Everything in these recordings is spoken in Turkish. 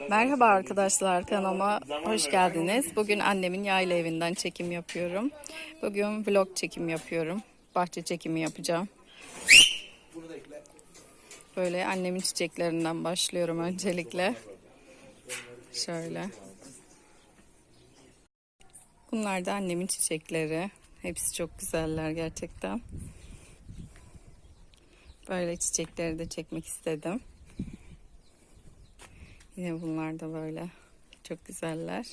Merhaba arkadaşlar kanalıma hoş geldiniz. Bugün annemin yayla evinden çekim yapıyorum. Bugün vlog çekim yapıyorum. Bahçe çekimi yapacağım. Böyle annemin çiçeklerinden başlıyorum öncelikle. Şöyle. Bunlar da annemin çiçekleri. Hepsi çok güzeller gerçekten. Böyle çiçekleri de çekmek istedim. Yine bunlar da böyle çok güzeller.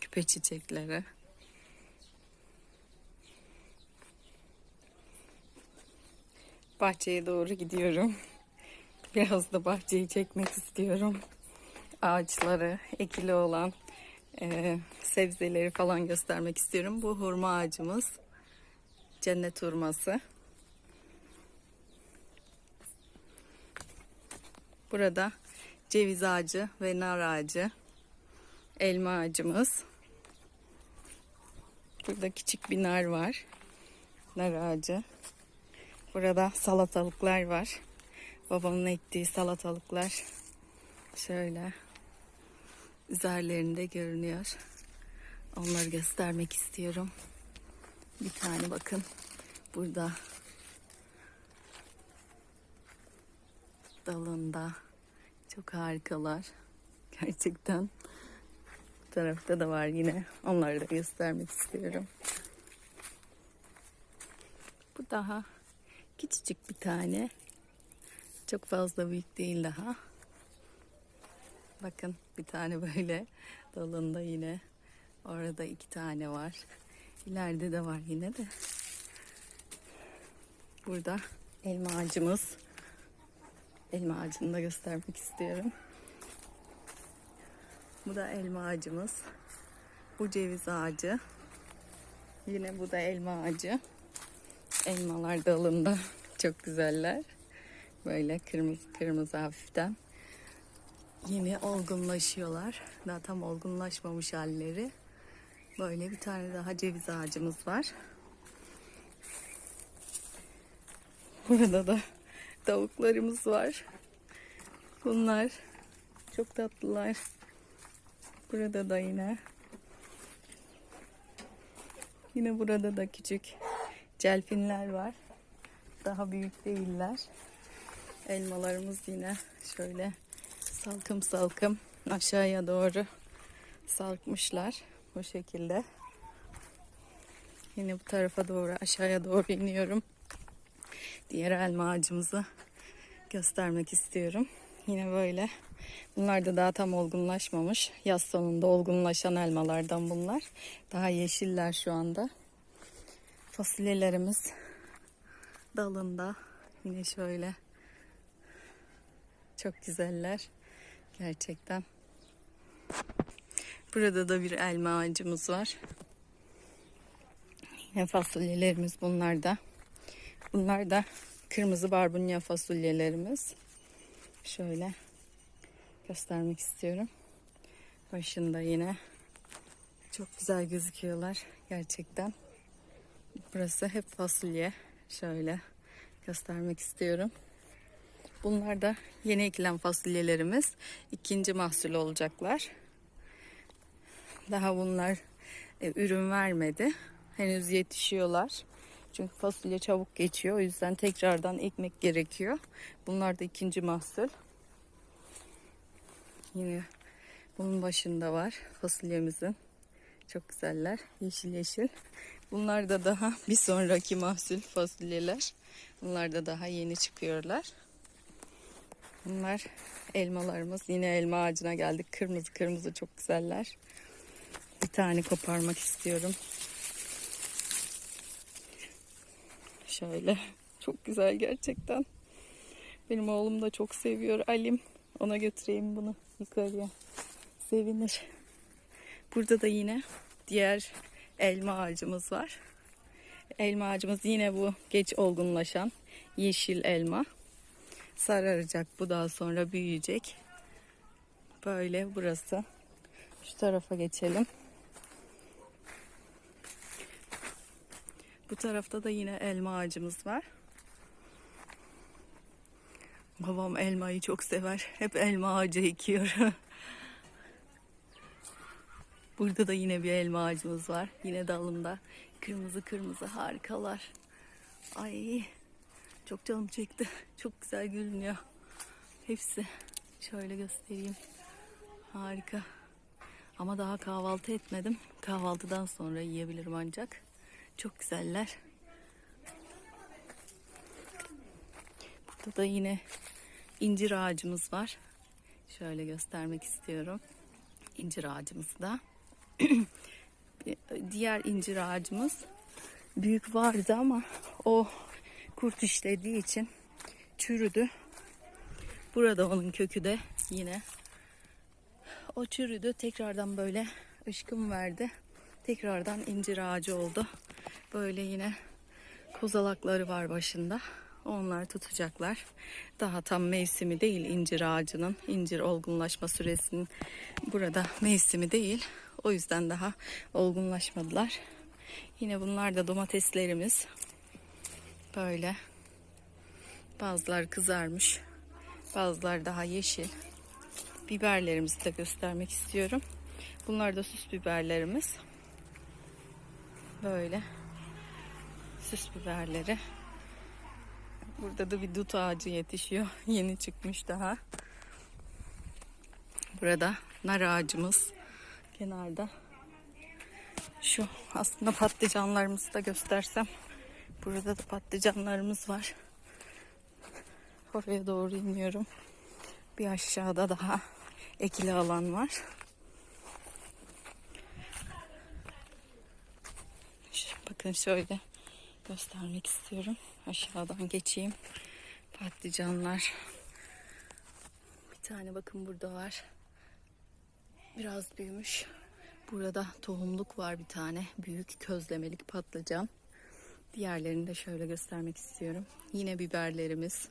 Küpe çiçekleri. Bahçeye doğru gidiyorum. Biraz da bahçeyi çekmek istiyorum. Ağaçları, ekili olan e, sebzeleri falan göstermek istiyorum. Bu hurma ağacımız. Cennet hurması. Burada ceviz ağacı ve nar ağacı, elma ağacımız. Burada küçük bir nar var. Nar ağacı. Burada salatalıklar var. Babamın ektiği salatalıklar. Şöyle üzerlerinde görünüyor. Onları göstermek istiyorum. Bir tane bakın. Burada dalında. Çok harikalar. Gerçekten. Bu tarafta da var yine. Onları da göstermek istiyorum. Bu daha küçücük bir tane. Çok fazla büyük değil daha. Bakın bir tane böyle dalında yine. Orada iki tane var. İleride de var yine de. Burada elma ağacımız. Elma ağacını da göstermek istiyorum. Bu da elma ağacımız. Bu ceviz ağacı. Yine bu da elma ağacı. Elmalar dalında çok güzeller. Böyle kırmızı kırmızı hafiften. Yeni olgunlaşıyorlar. Daha tam olgunlaşmamış halleri. Böyle bir tane daha ceviz ağacımız var. Burada da tavuklarımız var. Bunlar çok tatlılar. Burada da yine. Yine burada da küçük celfinler var. Daha büyük değiller. Elmalarımız yine şöyle salkım salkım aşağıya doğru sarkmışlar. Bu şekilde. Yine bu tarafa doğru aşağıya doğru iniyorum diğer elma ağacımızı göstermek istiyorum. Yine böyle. Bunlar da daha tam olgunlaşmamış. Yaz sonunda olgunlaşan elmalardan bunlar. Daha yeşiller şu anda. Fasulyelerimiz dalında. Yine şöyle. Çok güzeller. Gerçekten. Burada da bir elma ağacımız var. Yine fasulyelerimiz bunlar da. Bunlar da kırmızı barbunya fasulyelerimiz. Şöyle göstermek istiyorum. Başında yine çok güzel gözüküyorlar gerçekten. Burası hep fasulye. Şöyle göstermek istiyorum. Bunlar da yeni ekilen fasulyelerimiz. ikinci mahsul olacaklar. Daha bunlar e, ürün vermedi. Henüz yetişiyorlar. Çünkü fasulye çabuk geçiyor. O yüzden tekrardan ekmek gerekiyor. Bunlar da ikinci mahsul. Yine bunun başında var fasulyemizin. Çok güzeller. Yeşil yeşil. Bunlar da daha bir sonraki mahsul fasulyeler. Bunlar da daha yeni çıkıyorlar. Bunlar elmalarımız. Yine elma ağacına geldik. Kırmızı kırmızı çok güzeller. Bir tane koparmak istiyorum. Şöyle. Çok güzel gerçekten. Benim oğlum da çok seviyor. Alim. Ona götüreyim bunu yukarıya. Sevinir. Burada da yine diğer elma ağacımız var. Elma ağacımız yine bu geç olgunlaşan yeşil elma. Sararacak bu daha sonra büyüyecek. Böyle burası. Şu tarafa geçelim. Bu tarafta da yine elma ağacımız var. Babam elmayı çok sever. Hep elma ağacı ekiyor. Burada da yine bir elma ağacımız var. Yine dalında. Kırmızı kırmızı harikalar. Ay çok canım çekti. Çok güzel görünüyor. Hepsi. Şöyle göstereyim. Harika. Ama daha kahvaltı etmedim. Kahvaltıdan sonra yiyebilirim ancak. Çok güzeller. Burada da yine incir ağacımız var. Şöyle göstermek istiyorum. İncir ağacımızı da. Diğer incir ağacımız büyük vardı ama o kurt işlediği için çürüdü. Burada onun kökü de yine o çürüdü. Tekrardan böyle ışkım verdi. Tekrardan incir ağacı oldu. Böyle yine kozalakları var başında. Onlar tutacaklar. Daha tam mevsimi değil incir ağacının. incir olgunlaşma süresinin burada mevsimi değil. O yüzden daha olgunlaşmadılar. Yine bunlar da domateslerimiz. Böyle. Bazıları kızarmış. Bazıları daha yeşil. Biberlerimizi de göstermek istiyorum. Bunlar da süs biberlerimiz. Böyle. Süs biberleri. Burada da bir dut ağacı yetişiyor. Yeni çıkmış daha. Burada nar ağacımız kenarda. Şu aslında patlıcanlarımızı da göstersem. Burada da patlıcanlarımız var. Oraya doğru iniyorum. Bir aşağıda daha ekili alan var. Bakın şöyle göstermek istiyorum. Aşağıdan geçeyim. Patlıcanlar. Bir tane bakın burada var. Biraz büyümüş. Burada tohumluk var bir tane. Büyük közlemelik patlıcan. Diğerlerini de şöyle göstermek istiyorum. Yine biberlerimiz.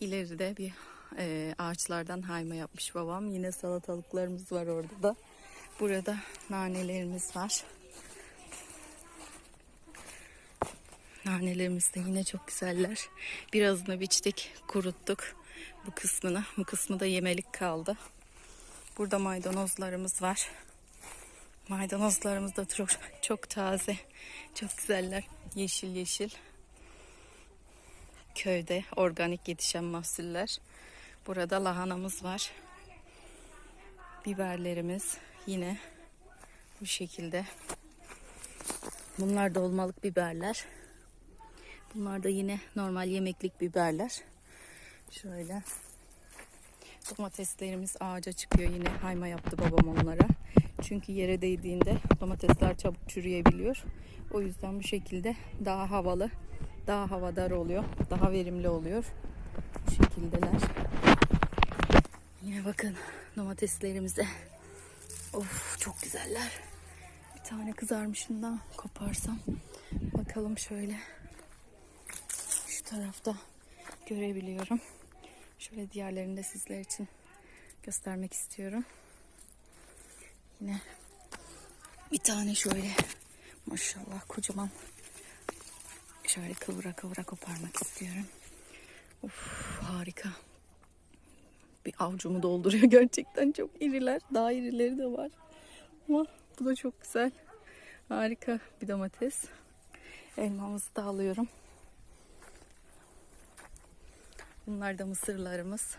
İleride bir e, ağaçlardan hayma yapmış babam. Yine salatalıklarımız var orada da. Burada nanelerimiz var. Nanelerimiz de yine çok güzeller. Birazını biçtik, kuruttuk bu kısmını. Bu kısmı da yemelik kaldı. Burada maydanozlarımız var. Maydanozlarımız da çok, çok taze. Çok güzeller. Yeşil yeşil. Köyde organik yetişen mahsuller. Burada lahanamız var. Biberlerimiz yine bu şekilde. Bunlar da olmalık biberler. Bunlar da yine normal yemeklik biberler. Şöyle. Domateslerimiz ağaca çıkıyor yine. Hayma yaptı babam onlara. Çünkü yere değdiğinde domatesler çabuk çürüyebiliyor. O yüzden bu şekilde daha havalı, daha havadar oluyor. Daha verimli oluyor. Bu şekildeler. Yine bakın domateslerimize. Of çok güzeller. Bir tane kızarmışından koparsam. Bakalım şöyle. Tarafta görebiliyorum. Şöyle diğerlerini de sizler için göstermek istiyorum. Yine bir tane şöyle maşallah kocaman şöyle kıvıra kıvıra koparmak istiyorum. Of harika. Bir avcumu dolduruyor gerçekten çok iriler. Daha irileri de var. Ama bu da çok güzel. Harika bir domates. Elmamızı da alıyorum. Bunlar da mısırlarımız.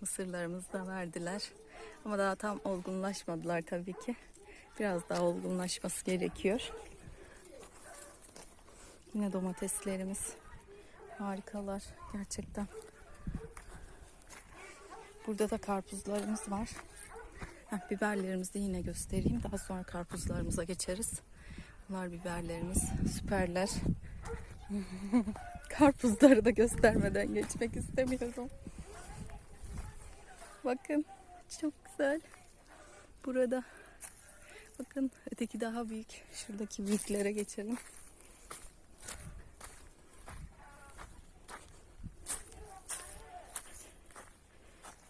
Mısırlarımızı da verdiler. Ama daha tam olgunlaşmadılar tabii ki. Biraz daha olgunlaşması gerekiyor. Yine domateslerimiz. Harikalar gerçekten. Burada da karpuzlarımız var. Heh, biberlerimizi de yine göstereyim. Daha sonra karpuzlarımıza geçeriz. Bunlar biberlerimiz. Süperler. Karpuzları da göstermeden geçmek istemiyorum. Bakın çok güzel. Burada bakın öteki daha büyük. Şuradaki büyüklere geçelim.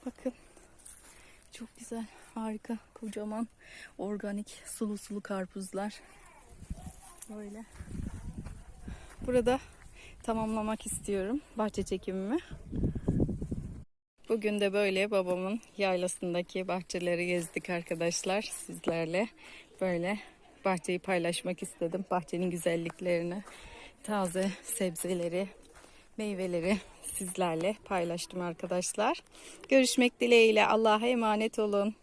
Bakın çok güzel, harika, kocaman, organik, sulu sulu karpuzlar. Böyle. Burada tamamlamak istiyorum bahçe çekimimi. Bugün de böyle babamın yaylasındaki bahçeleri gezdik arkadaşlar sizlerle. Böyle bahçeyi paylaşmak istedim. Bahçenin güzelliklerini, taze sebzeleri, meyveleri sizlerle paylaştım arkadaşlar. Görüşmek dileğiyle Allah'a emanet olun.